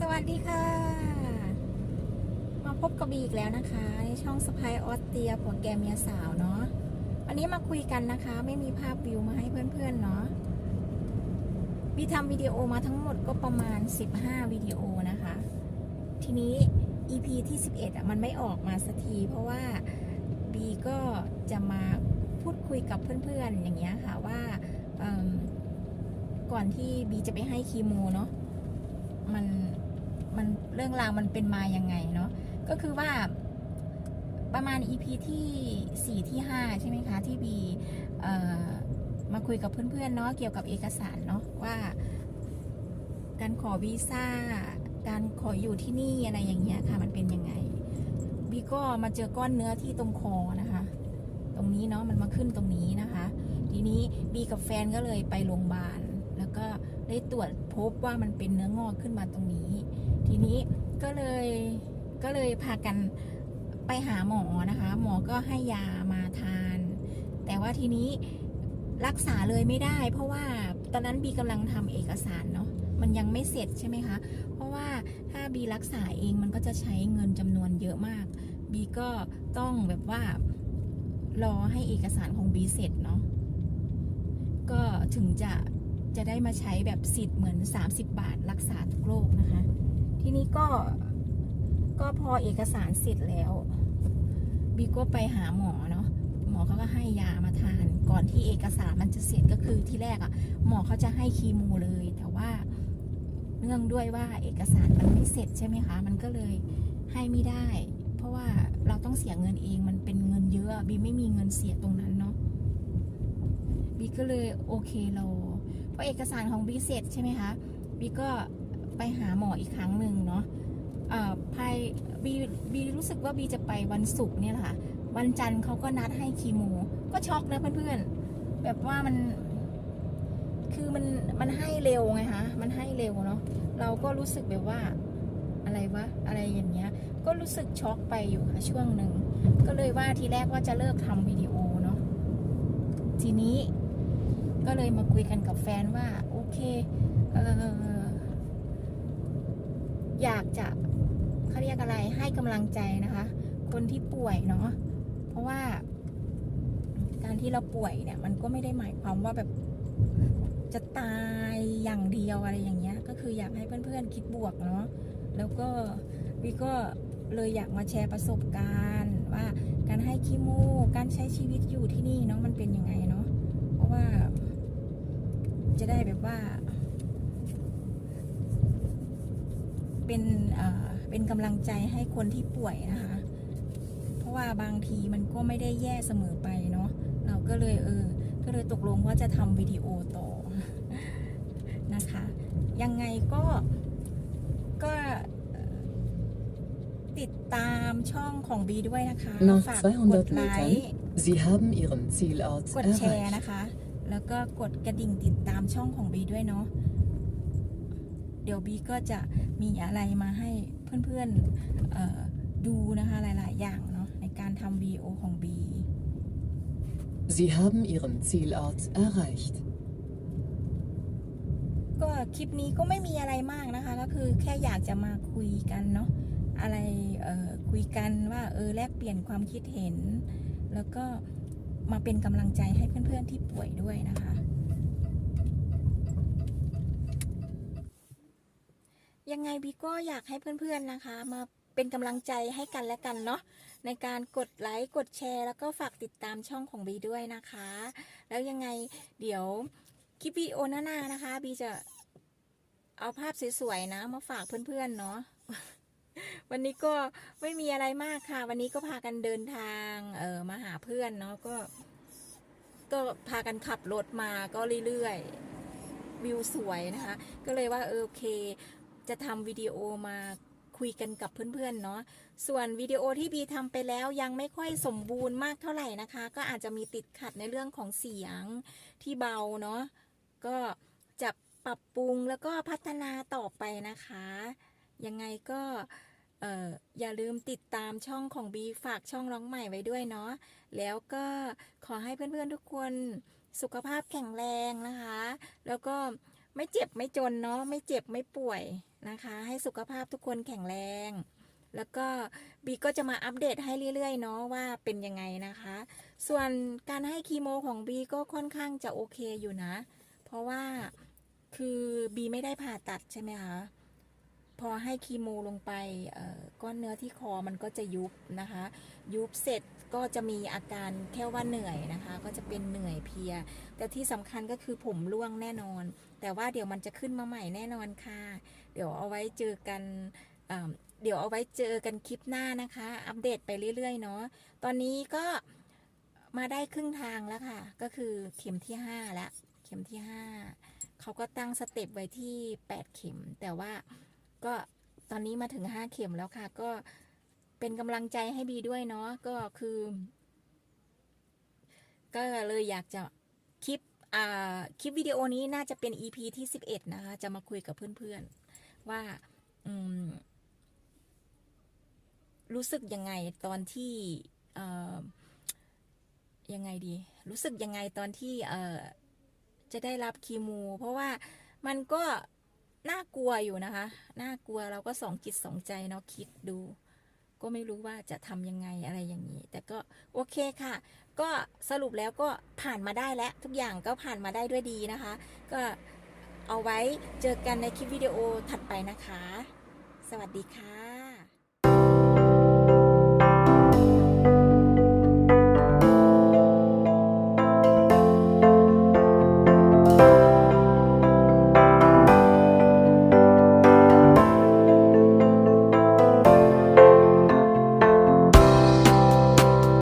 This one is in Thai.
สวัสดีค่ะ มาพบกับบีอีกแล้วนะคะ ในช่องสไปออสเตียผัวแกเมียสาวเนาะวันนี้มาคุยกันนะคะ ไม่มีภาพวิวมาให้เพื่อนๆเนาะบีทำวิดีโอมาทั้งหมดก็ประมาณ 15 วิดีโอนะคะ ทีนี้ EP ที่ 11อะมันไม่ออกมาสักที เพราะว่าบีก็จะมาพูดคุยกับเพื่อนๆ อย่างเงี้ยค่ะว่าก่อนที่บีจะไปให้คีโมเนาะมัน มันเรื่องราวมันเป็นมายังไงเนาะก็คือว่าประมาณ EP ที่ 4 ที่ 5 ใช่ไหมคะ ที่บีมาคุยกับเพื่อนๆเนาะเกี่ยวกับเอกสารเนาะว่า การขอวีซ่า การขออยู่ที่นี่อะไรอย่างเงี้ยค่ะ มันเป็นยังไงบีก็มาเจอก้อนเนื้อที่ตรงคอนะคะ ตรงนี้เนาะมันมาขึ้นตรงนี้นะคะ ทีนี้บีกับแฟนก็เลยไปโรงพยาบาลแล้วก็ได้ตรวจพบว่ามันเป็นเนื้องอกขึ้นมาตรงนี้ ทีนี้ก็เลยก็เลยพากันไปหาหมอนะคะ หมอก็ให้ยามาทาน แต่ว่าทีนี้รักษาเลยไม่ได้ เพราะว่าตอนนั้นบีกำลังทำเอกสารเนาะมันยังไม่เสร็จใช่ไหมคะ เพราะว่าถ้าบีรักษาเองมันก็จะใช้เงินจำนวนเยอะมากบีก็ต้องแบบว่ารอให้เอกสารของบีเสร็จเนาะก็ถึงจะจะได้มาใช้แบบสิทธิ์เหมือน 30 บาทรักษาทุกโรคนะคะ ทีนี้ก็ก็พอเอกสารเสร็จแล้วบีก็ไปหาหมอเนาะหมอเขาก็ให้ยามาทานก่อนที่เอกสารมันจะเสร็จก็คือที่แรกอะ่ะ หมอเขาจะให้คีโมเลย แต่ว่าเนื่องด้วยว่าเอกสารมันไม่เสร็จใช่ไหมคะ มันก็เลยให้ไม่ได้ เพราะว่าเราต้องเสียเงินเองมันเป็นเงินเยอะบีไม่มีเงินเสียตรงนั้นเนาะบีก็เลยโอเคเราพอเอกสารของบีเสร็จใช่ไหมคะบีก็ ไปหาหมออีกครั้งหนึ่งเนาะเอ่อภายบีบีรู้สึกว่าบีจะไปวันศุกร์เนี่ยแหละค่ะวันจันทร์เขาก็นัดให้คีโม ก็ช็อกนะเพื่อนๆ แบบว่ามัน คือมันมันให้เร็วไงคะมันให้เร็วเนาะ เราก็รู้สึกแบบว่าอะไรวะ อะไรอย่างเงี้ย ก็รู้สึกช็อกไปอยู่ค่ะช่วงหนึ่ง ก็เลยว่าทีแรกว่าจะเลิกทำวิดีโอเนาะ ทีนี้ก็เลยมาคุยกันกับแฟนว่า โอเค เออ อยากจะเขาเรียกอะไรให้กำลังใจนะคะ คนที่ป่วยเนาะเพราะว่า การที่เราป่วยเนี่ย มันก็ไม่ได้หมายความว่าแบบจะตายอย่างเดียวอะไรอย่างเงี้ย ก็คืออยากให้เพื่อนๆคิดบวกเนาะแล้วก็วิก็เลยอยากมาแชร์ประสบการณ์ ว่าการให้คีโมการใช้ชีวิตอยู่ที่นี่เนาะมันเป็นยังไงเนาะเพราะว่า จะได้แบบว่า เป็นเอ่อเป็นกำลังใจให้คนที่ป่วยนะคะ เพราะว่าบางทีมันก็ไม่ได้แย่เสมอไปเนาะเราก็เลยเออ ก็เลยตกลงว่าจะทำวิดีโอต่อนะคะ ยังไงก็ก็ติดตามช่องของบีด้วยนะคะ Nach ฝากกด200ไลค์ Metern. Sie haben Ihren Zielort กดแชร์ erreicht. นะคะ แล้วก็กดกระดิ่งติดตามช่องของบีด้วยเนาะ เดี๋ยวบีก็จะมีอะไรมาให้เพื่อนๆเอ่อดูนะคะหลายๆ อย่างเนาะในการทำวีดีโอของบี Sie haben Ihren Zielort erreicht. ก็คลิปนี้ก็ไม่มีอะไรมากนะคะ ก็คือแค่อยากจะมาคุยกันเนาะอะไรเอ่อคุยกันว่าเออแลกเปลี่ยนความคิดเห็น แล้วก็มาเป็นกำลังใจให้เพื่อนๆที่ป่วยด้วยนะคะ ยังไงบีก็อยากให้เพื่อนๆนะคะ มาเป็นกำลังใจให้กันและกันเนาะในการกดไลค์กดแชร์ แล้วก็ฝากติดตามช่องของบีด้วยนะคะ แล้วยังไงเดี๋ยวคลิปวีโอหน้านะคะบีจะเอาภาพสวยๆนะ มาฝากเพื่อนๆเนาะวันนี้ก็ไม่มีอะไรมากค่ะ วันนี้ก็พากันเดินทางเออมาหาเพื่อนเนาะก็ ก็พากันขับรถมาก็เรื่อยๆวิวสวยนะคะ ก็เลยว่าเออโอเค จะทำวิดีโอมาคุยกันกับเพื่อนๆเนาะ ส่วนวิดีโอที่บีทำไปแล้วยังไม่ค่อยสมบูรณ์มากเท่าไหร่นะคะ ก็อาจจะมีติดขัดในเรื่องของเสียงที่เบาเนาะ ก็จะปรับปรุงแล้วก็พัฒนาต่อไปนะคะ ยังไงก็อย่าลืมติดตามช่องของบีฝากช่องน้องใหม่ไว้ด้วยเนาะ แล้วก็ขอให้เพื่อนๆทุกคนสุขภาพแข็งแรงนะคะ แล้วก็ไม่เจ็บไม่จนเนาะ ไม่เจ็บไม่ป่วย นะคะ ให้สุขภาพทุกคนแข็งแรง แล้วก็บีก็จะมาอัปเดตให้เรื่อยๆเนาะว่าเป็นยังไงนะคะ ส่วนการให้คีโมของบีก็ค่อนข้างจะโอเคอยู่นะ เพราะว่าคือบีไม่ได้ผ่าตัดใช่ไหมคะพอให้คีโมลงไปก้อนเนื้อที่คอมันก็จะยุบนะคะ ยุบเสร็จ ก็จะมีอาการแค่ว่าเหนื่อยนะคะ ก็จะเป็นเหนื่อยเพลีย แต่ที่สำคัญก็คือผมร่วงแน่นอน แต่ว่าเดี๋ยวมันจะขึ้นมาใหม่แน่นอนค่ะ เดี๋ยวเอาไว้เจอกันเดี๋ยวเอาไว้เจอกันคลิปหน้านะคะ อัปเดตไปเรื่อยๆเนาะตอนนี้ก็มาได้ครึ่งทางแล้วค่ะ ก็คือเข็มที่ห้าแล้วเข็มที่ห้าเขาก็ตั้งสเต็ปไว้ที่แปดเข็ม แต่ว่าก็ตอนนี้มาถึงห้าเข็มแล้วค่ะ ก็ เป็นกำลังใจให้บีด้วยเนาะก็คือ ก็เลยอยากจะคลิปอ่าคลิปวิดีโอนี้น่าจะเป็น EP ที่ 11 นะคะ จะมาคุยกับเพื่อนๆ ว่าอืมรู้สึกยังไงตอนที่เอ่อยังไงดี รู้สึกยังไงตอนที่เอ่อจะได้รับคีโมเพราะว่ามันก็น่ากลัวอยู่นะคะ น่ากลัวเราก็สองจิตสองใจเนาะคิดดู ก็ไม่รู้ว่าจะทำยังไงอะไรอย่างนี้ แต่ก็โอเคค่ะ ก็สรุปแล้วก็ผ่านมาได้แล้วทุกอย่างก็ผ่านมาได้ด้วยดีนะคะ ก็เอาไว้เจอกันในคลิปวิดีโอถัดไปนะคะ สวัสดีค่ะ